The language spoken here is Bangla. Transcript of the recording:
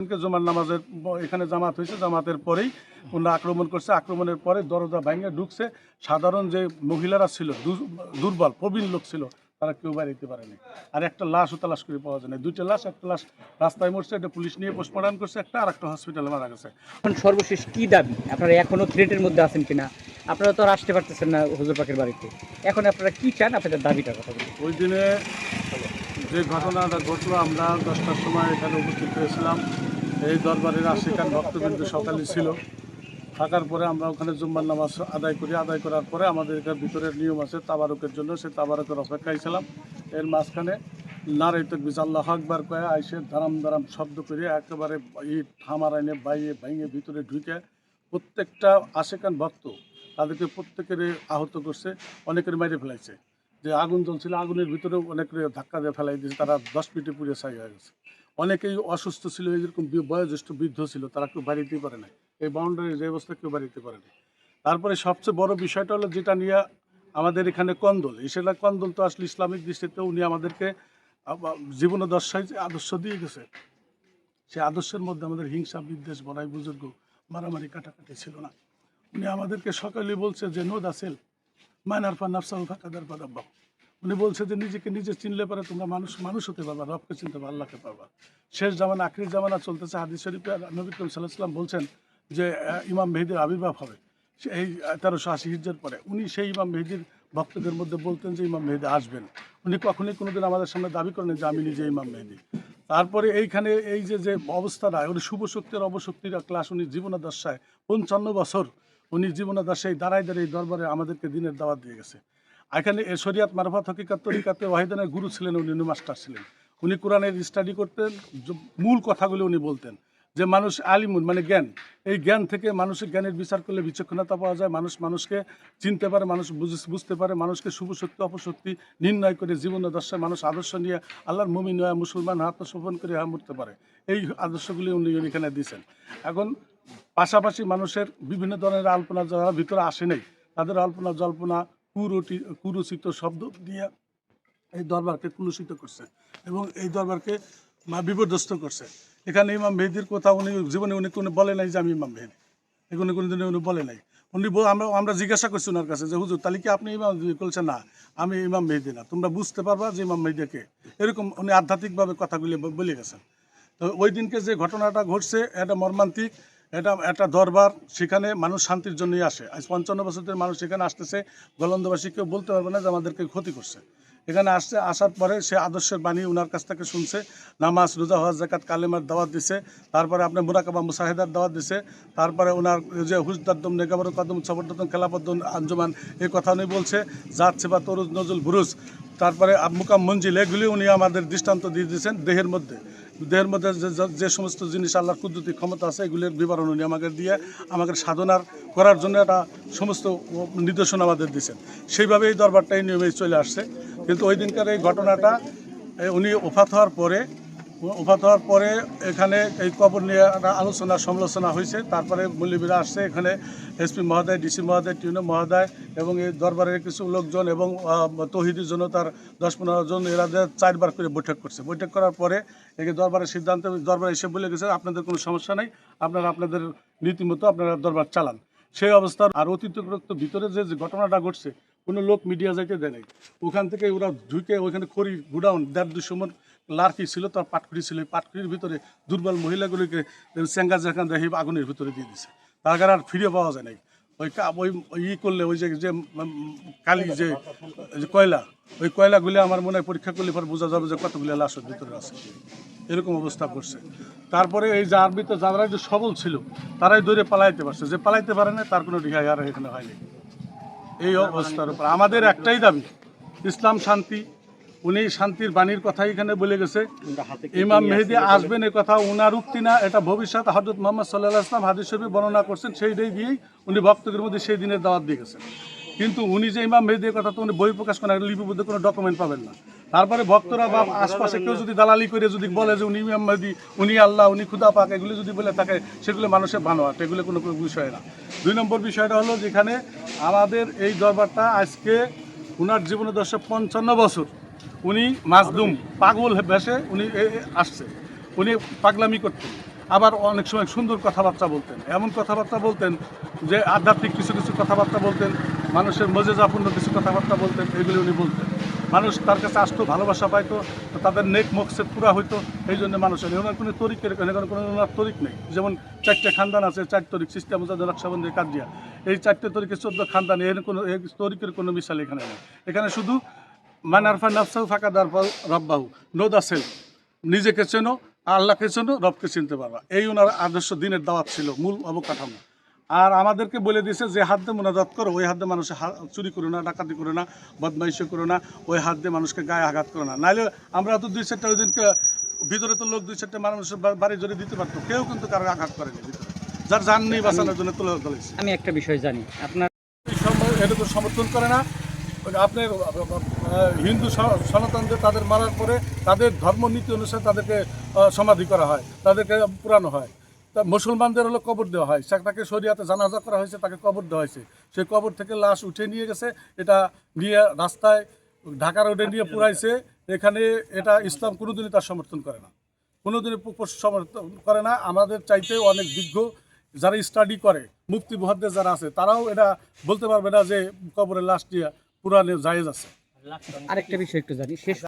জুমার নামাজের এখানে জামাত হয়েছে জামাতের পরেই ওনারা আক্রমণ করছে। আক্রমণের পরে দরজা ভেঙে ঢুকছে। সাধারণ যে মহিলারা ছিল দুর্বল প্রবীণ লোক ছিল তারা কেউ বাড়িতে পারেনি। আর একটা লাশও তালাশ করে পাওয়া যায় না দুইটা লাশ একটা লাশ রাস্তায় মরছে একটা পুলিশ নিয়ে পোস্টমর্টম করছে একটা আর একটা হসপিটালে মারা গেছে। এখন সর্বশেষ কি দাবি? আপনারা এখনও থ্রেটের মধ্যে আছেন কিনা? আপনারা তো আর আসতে পারতেছেন না হুজুর পাখির বাড়িতে। এখন আপনারা কি চান? আপনাদের দাবিটার কথা বলুন। ওই দিনে যে ঘটনাটা ঘটলো আমরা দশটার সময় এখানে উপস্থিত হয়েছিলাম। এই দরবারের আশিকান ভক্তবৃন্দ সকালে ছিল। থাকার পরে আমরা ওখানে জুম্মার নামাজ আদায় করি। আদায় করার পরে আমাদের ভিতরের নিয়ম আছে তাবারকের জন্য সে তাবারকের অপেক্ষায় ছিলাম। এর মাঝখানে নারাই তকবিজ আল্লাহ আকবার কয়ে আইসে দারাম দারাম শব্দ করে একেবারে ইট থামার আইনে বাইয়ে ভাইয়ে ভিতরে ঢুকে প্রত্যেকটা আশেকান ভক্ত তাদেরকে প্রত্যেকের আহত করছে, অনেকের মাইরে ফেলাইছে। যে আগুন জ্বলছিল, আগুনের ভিতরে অনেকের ধাক্কা দিয়ে ফেলাই দিয়েছে, তারা দশ মিনিটে পুড়ে ছাই হয়ে গেছে। অনেকেই অসুস্থ ছিল এরকম বয়োজ্যেষ্ঠ বৃদ্ধ ছিল, তারা কেউ বাড়িতেই পারে না এই বাউন্ডারি যে অবস্থা, কেউ বাড়িতে পারে না তারপরে সবচেয়ে বড় বিষয়টা হলো যেটা নিয়ে আমাদের এখানে কন্দল। সেটা কন্দল তো আসলে ইসলামিক দৃষ্টিতে উনি আমাদেরকে জীবন দর্শায় যে আদর্শ দিয়ে গেছে, সে আদর্শের মধ্যে আমাদের হিংসা, বিদ্বেষ, বড়াই, বুজুর্গ, মারামারি, কাটাকাটি ছিল না। উনি আমাদেরকে সকালে বলছে যে নোদ আসেল মাইনার পা নাফসাল ফাঁকাদার পা উনি বলছে যে, নিজেকে নিজে চিনলে পারে তোমরা মানুষ মানুষ হতে পারবা, রবকে চিনতে পারবা, আল্লাহকে পারবা। শেষ জামানা, আখরি জামানা চলতেছে, হাদিস শরীফে নবী করিম সাল্লাহ সাল্লাম বলছেন যে ইমাম মেহেদির আবির্ভাব হবে। এই তেরোশো আশি হিজ্জের পরে উনি সেই ইমাম মেহেদির ভক্তদের মধ্যে বলতেন যে, ইমাম মেহেদি আসবেন। উনি কখনোই কোনোদিন আমাদের সামনে দাবি করেন যে, আমি নিজে ইমাম মেহেদি। তারপরে এইখানে এই যে যে অবস্থাটা উনি শুভ শক্তির অবশক্তির ক্লাস উনি জীবনাদশায় পঞ্চান্ন বছর উনি জীবনাদশায় দাঁড়ায় দাঁড়িয়ে দরবারে আমাদেরকে দিনের দাওয়াত দিয়ে গেছে। এখানে শরিয়াত মারফাত হকিকাত তরিকাতে ওয়াহিদানের গুরু ছিলেন, উনি উনি মাস্টার ছিলেন। উনি কোরআনের স্টাডি করতেন মূল কথাগুলো উনি বলতেন। যে মানুষ আলিমুন মানে জ্ঞান। এই জ্ঞান থেকে মানুষের জ্ঞানের বিচার করলে বিচক্ষণতা পাওয়া যায়। মানুষ মানুষকে চিনতে পারে, মানুষ বুঝ- বুঝতে পারে, মানুষকে শুভ শক্তি অপশক্তি নির্ণয় করে জীবন দশায় মানুষ আদর্শ নিয়ে আল্লাহর মুমিন হয়ে মুসলমান আত্মসোপন করে হয়ে মরতে পারে। এই আদর্শগুলি উনি এখানে দিয়েছেন। এখন পাশাপাশি মানুষের বিভিন্ন ধরনের আলপনা যারা ভিতরে আসে নাই। তাদের আলপনা জল্পনা কুরুটি, কুরুচিত শব্দ দিয়ে এই দরবারকে কুলুষিত করছে এবং এই দরবারকে বিপর্যস্ত করছে। এখানে ইমাম মেহেদির কথা উনি জীবনে উনি কোনো বলে নাই যে আমি ইমাম মেহেদি। এগুলো কোনো দিনে উনি বলে নাই। উনি আমরা আমরা জিজ্ঞাসা করছি ওনার কাছে যে, হুজুর, তাহলে কি আপনি ইমাম মেহেদি?" বলছে, না, আমি ইমাম মেহেদি না। তোমরা বুঝতে পারবা যে ইমাম মেহেদিকে এরকম উনি আধ্যাত্মিকভাবে কথাগুলি বলে গেছেন। তো ওই দিনকে যে ঘটনাটা ঘটছে, এটা মর্মান্তিক। এটা একটা দরবার, সেখানে মানুষ শান্তির জন্যই আসে। আজ পঞ্চান্ন বছর ধরে মানুষ সেখানে আসতেছে গোলন্দবাসী কেউ বলতে পারবে না যে আমাদেরকে ক্ষতি করছে। এখানে আসছে, আসার পরে সে আদর্শের বাণী ওনার কাছ থেকে শুনছে, নামাজ, রোজা হজ জাকাত কালেমার দাওয়াত দিছে, তারপরে আপনার মুরাকাবা মুসাহেদার দাওয়াত দিছে, তারপরে ওনার যে হুজদারদম, নেগাবর কদম, সবরদম খেলাপদ্দ আঞ্জুমান এই কথা উনি বলছে, জাত, সেবা, তরুজ নজরুল বুরুজ, তারপরে মুকাম মঞ্জিল, এগুলি উনি আমাদের দৃষ্টান্ত দিয়ে দিয়েছেন দেহের মধ্যে। দেহের মধ্যে যে- সমস্ত জিনিস আল্লাহর কুদরতি ক্ষমতা আছে, এগুলির বিবরণ উনি আমাকে দিয়ে আমাকে সাধনার করার জন্য একটা সমস্ত নির্দেশনা আমাদের দিয়েছেন। সেইভাবে এই দরবারটা এই নিয়মে চলে আসছে। কিন্তু ওই দিনকার এই ঘটনাটা উনি ওফাত হওয়ার পরে, ওফাত হওয়ার পরে এখানে এই কবর নিয়ে একটা আলোচনা, সমালোচনা হয়েছে। তারপরে মল্লিবীরা আসছে এখানে এসপি মহোদয় ডিসি মহোদয়, টিউনো মহোদয় এবং এই দরবারের কিছু লোকজন এবং তহিদি জনতার দশ পনেরো জন, এরা চারবার করে বৈঠক করছে। বৈঠক করার পরে একে দরবারের সিদ্ধান্ত, দরবার এসে বলে গেছে, আপনাদের কোনো সমস্যা নেই, আপনারা আপনাদের রীতিমতো আপনারা দরবার চালান। সেই অবস্থার আর অতিরিক্ত ভিতরে যে ঘটনাটা ঘটছে কোনো লোক মিডিয়া যাইতে দেয় নাই। ওখান থেকে ওরা ঢুকে ওইখানে খড়ি গুডাউন, দেড় দুশো মন লার্কি ছিল, তার পাটকুড়ি ছিল। পাটকুড়ির ভিতরে দুর্বল মহিলাগুলিকে চেঙ্গা যেখানে দেখি আগুনের ভিতরে দিয়ে দিছে। তার কারণে আর ফিরে পাওয়া যায় নাই। ওই ওই ই করলে, ওই যে যে কালি যে কয়লা, ওই কয়লাগুলি আমার মনে হয় পরীক্ষা করলে পর বোঝা যাবে যে কতগুলি লাশের ভিতরে আছে। এরকম অবস্থা করছে। তারপরে এই যে আরবিতে যারা যে সবল ছিল, তারাই দৌড়ে পালাইতে পারছে। যে পালাইতে পারে না তার কোনো রিহাই আর এখানে হয়নি। এই অবস্থার উপর। আমাদের একটাই দাবি, ইসলাম শান্তি। উনি শান্তির বাণীর কথা এখানে বলে গেছে। ইমাম মেহেদি আসবেন এই কথা, উনার উক্তি না, এটা ভবিষ্যৎ। হজরত মোহাম্মদ সাল্লাহ ইসলাম হাদির শরীফ বর্ণনা করছেন, সেই দিয়েই উনি ভক্তদের মধ্যে সেই দিনের দাওয়াত দিয়ে গেছেন। কিন্তু উনি যে ইমাম মেহেদির কথা তো উনি বই প্রকাশ করেন, লিপিবদ্ধ কোনো ডকুমেন্ট পাবেন না। তারপরে ভক্তরা বা আশপাশে কেউ যদি দালালি করে, যদি বলে যে উনি ইমাম উনি আল্লাহ, উনি খুদা পাক, এগুলো যদি বলে থাকে, সেগুলো মানুষের বানোয়াট এগুলো কোনো বিষয় না। দুই নম্বর বিষয়টা হলো যেখানে আমাদের এই দরবারটা আজকে উনার জীবনে দশে পঞ্চান্ন বছর। উনি মাজদুম পাগল ভেসে উনি আসছে। উনি পাগলামি করতেন। আবার অনেক সময় সুন্দর কথাবার্তা বলতেন। এমন কথাবার্তা বলতেন যে আধ্যাত্মিক কিছু কিছু কথাবার্তা বলতেন, মানুষের মজেজাপূর্ণ কিছু কথাবার্তা বলতেন, এগুলি উনি বলতেন। মানুষ তার কাছে আসতো, ভালোবাসা পাইতো, তো তাদের নেক মকসেদ পুরা হইতো, এই জন্য মানুষের ওনার কোনো তরিকের, এখানে কোনো ওনার তরিক নেই। যেমন চারটে খানদান আছে, চার তরিক, সিস্টেম রক্ষাবন্ধী কাজিয়া। এই চারটে তরিকে চোদ্দ খানদান, এর কোনো তরিকের কোনো মিশাল এখানে নেই। এখানে শুধু মানারফা নাফসাউ ফাঁকা দারফাউ রব্বাহু। নো দা সেলফ। নিজেকে চেনো, আল্লাহকে চেনো, রবকে চিনতে পারবা। এই ওনার আদর্শ দিনের দাওয়াত ছিল, মূল অবকাঠামো। আর আমাদেরকে বলে দিয়েছে যে হাত দিয়ে মোনাজাত করো ওই হাত দিয়ে মানুষের হা- চুরি করো না ডাকাতি করো না বদমাইশি করো না ওই হাত দিয়ে মানুষকে গায়ে আঘাত করো না। নাহলে আমরা তো দুই চারটা ওই দিনকে ভিতরে তো লোক দুই চারটা মানুষের বাড়ি জড়িয়ে দিতে পারতো। কেউ কিন্তু কারও আঘাত করেনি ভিতরে। যার জান নেই বাঁচানোর জন্য তুলে ধরেছে আমি একটা বিষয় জানি। আপনার সম- এটুকু সমর্থন করে না। আপনার হিন্দু সনাতনদের তাদের মারার পরে তাদের ধর্ম নীতি অনুসারে তাদেরকে সমাধি করা হয় তাদেরকে পুরানো হয়। তা মুসলমানদের হলো কবর দেওয়া হয়। তাকে শরিয়াতে জানাজা করা হয়েছে, তাকে কবর দেওয়া হয়েছে। সেই কবর থেকে লাশ উঠে নিয়ে গেছে, এটা নিয়ে রাস্তায় ঢাকা রোডে নিয়ে পুরাইছে এখানে এটা ইসলাম কোনোদিনই তার সমর্থন করে না। কোনোদিনই সমর্থন করে না। আমাদের চাইতে অনেক বিজ্ঞ যারা স্টাডি করে মুক্তি মহাদ্দের যারা আছে, তারাও এটা বলতে পারবে না যে কবরের লাশ দিয়ে পুরানো জায়েজ আছে। আরেকটা বিষয় একটু জানি, শেষ